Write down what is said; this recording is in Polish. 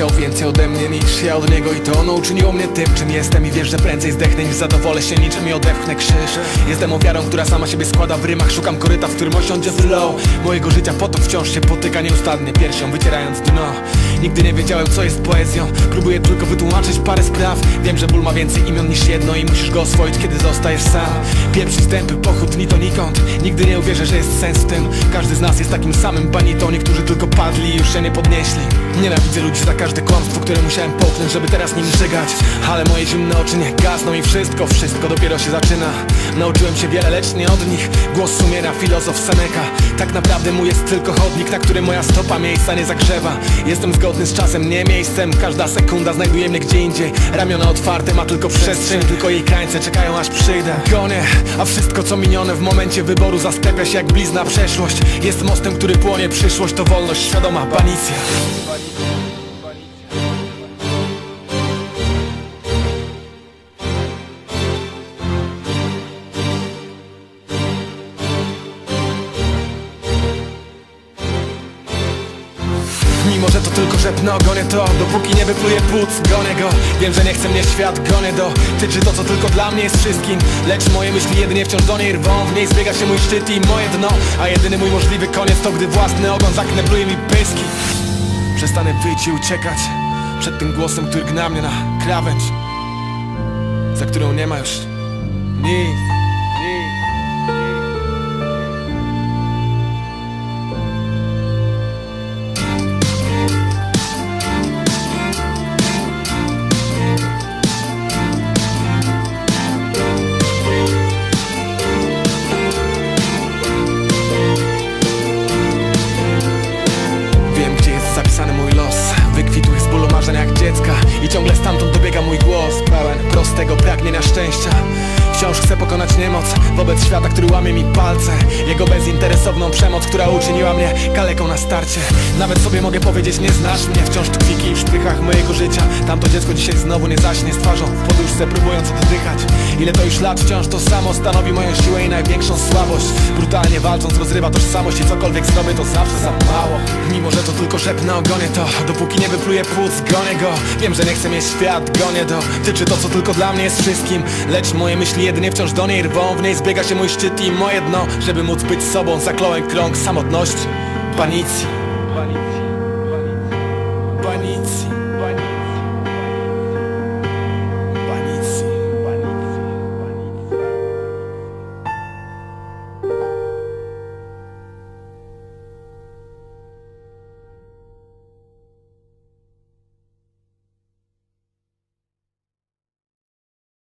chciał więcej ode mnie niż ja od niego I to ono uczyniło mnie tym, czym jestem. I wiesz, że prędzej zdechnę niż zadowolę się niczym i odepchnę krzyż. Jestem ofiarą, która sama siebie składa w rymach. Szukam koryta, w którym osiądzie flow. Mojego życia potok wciąż się potyka nieustannie Piersią wycierając dno Nigdy nie wiedziałem co jest poezją. Próbuję tylko wytłumaczyć parę spraw. Wiem, że ból ma więcej imion niż jedno I musisz go oswoić, kiedy zostajesz sam. Pierwszy stępy, pochód ni to nikąd Nigdy nie uwierzę, że jest sens w tym. Każdy z nas jest takim samym banitą. Niektórzy tylko padli i już się nie podnieśli. Nienawidzę ludzi za każde kłamstwo, które musiałem połknąć Żeby teraz nim żygać. Ale moje zimne oczy nie gasną i wszystko, wszystko dopiero się zaczyna. Nauczyłem się wiele, lecz nie od nich. Głos sumienia, filozof Seneca Tak naprawdę mój jest tylko chodnik, na którym moja stopa miejsca nie zagrzewa. Jestem zgodny z czasem, nie miejscem. Każda sekunda znajduje mnie gdzie indziej. Ramiona otwarte, ma tylko przestrzeń Tylko jej krańce czekają aż przyjdę. Gonię, a wszystko co minione w momencie wyboru Zasklepia się jak blizna przeszłość. Jest mostem, który płonie przyszłość To wolność świadoma, banicja Mimo, że to tylko szepno, gonię to Dopóki nie wypluje płuc, gonię go. Wiem, że nie chce mnie świat, gonię do. Tyczy to, co tylko dla mnie jest wszystkim. Lecz moje myśli jedynie wciąż do niej rwą. W niej zbiega się mój szczyt i moje dno. A jedyny mój możliwy koniec to, gdy własny ogon zaknebluje mi pyski. Przestanę wyjść i uciekać Przed tym głosem, który gna mnie na krawędź Za którą nie ma już nic, ciągle stamtąd dobiega mój głos. Pełen prostego pragnienia szczęścia Wciąż chcę pokonać niemoc Wobec świata, który łamie mi palce. Jego bezinteresowną przemoc, która uczyniła mnie kaleką na starcie. Nawet sobie mogę powiedzieć, nie znasz mnie. Wciąż tkwi kij w szprychach mojego życia. Tamto dziecko dzisiaj znowu nie zaśnie z twarzą w poduszce Próbując oddychać Ile to już lat, wciąż to samo Stanowi moją siłę i największą słabość. Brutalnie walcząc rozrywa tożsamość I cokolwiek zrobię to zawsze za mało. Mimo, że to tylko szepnę ogonię to Dopóki nie wypluje płuc, gonię go. Wiem, że nie chcę mieć świat, gonię do. Tyczy to, co tylko dla mnie jest wszystkim. Lecz moje myśli jedynie wciąż do niej rwą W niej zbiega się mój szczyt i moje dno Żeby móc być sobą, zakląłem krąg samotności. Panicji Panicji